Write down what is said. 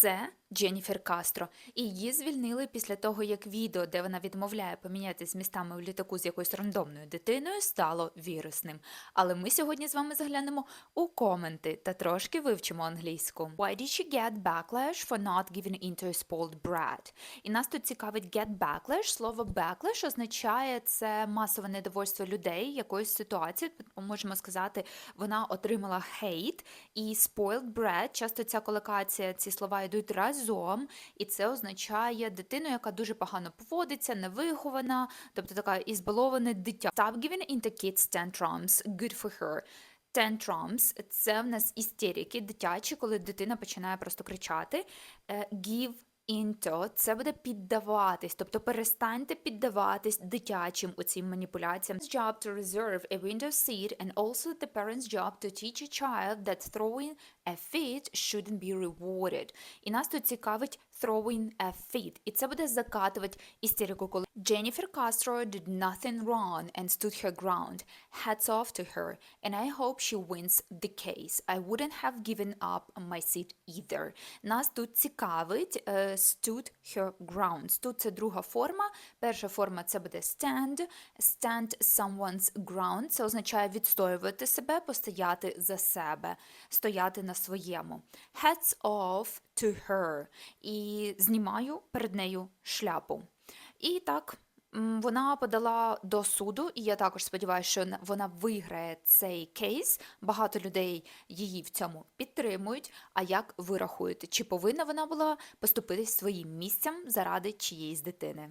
Це Дженніфер Кастро, і її звільнили після того, як відео, де вона відмовляє помінятись містами в літаку з якоюсь рандомною дитиною, стало вірусним. Але ми сьогодні з вами заглянемо у коменти та трошки вивчимо англійську. Why did she get backlash for not giving in to a spoiled brat? І нас тут цікавить get backlash. Слово backlash означає це масове недовольство людей якоюсь ситуацією. Ми можемо сказати, вона отримала хейт, і spoiled brat, часто ця колокація, ці слова йдуть разом, і це означає дитину, яка дуже погано поводиться, невихована, тобто така ізбаловане дитя. Stop giving into kids tantrums, good for her. Tantrums – це в нас істерики дитячі, коли дитина починає просто кричати. Е, Give into – це буде піддаватись, тобто перестаньте піддаватись дитячим у цим маніпуляціям. It's job to reserve a window seat and also the parent's job to teach a child that throwing a fit shouldn't be rewarded. І нас тут цікавить throwing a fit. І це буде закатувати істерику, коли Jennifer Castro did nothing wrong and stood her ground. Hats off to her, and I hope she wins the case. I wouldn't have given up my seat either. Нас тут цікавить е, stood her ground. Stood – це друга форма. Перша форма це буде stand. Stand someone's ground. Це означає відстоювати себе, постояти за себе, стояти на своєму. Hats off to her. І знімаю перед нею шляпу. І так, вона подала до суду, і я також сподіваюся, що на- вона виграє цей кейс. Багато людей її в цьому підтримують. А як ви рахуєте, чи повинна вона була поступитись своїм місцем заради чиєїсь дитини?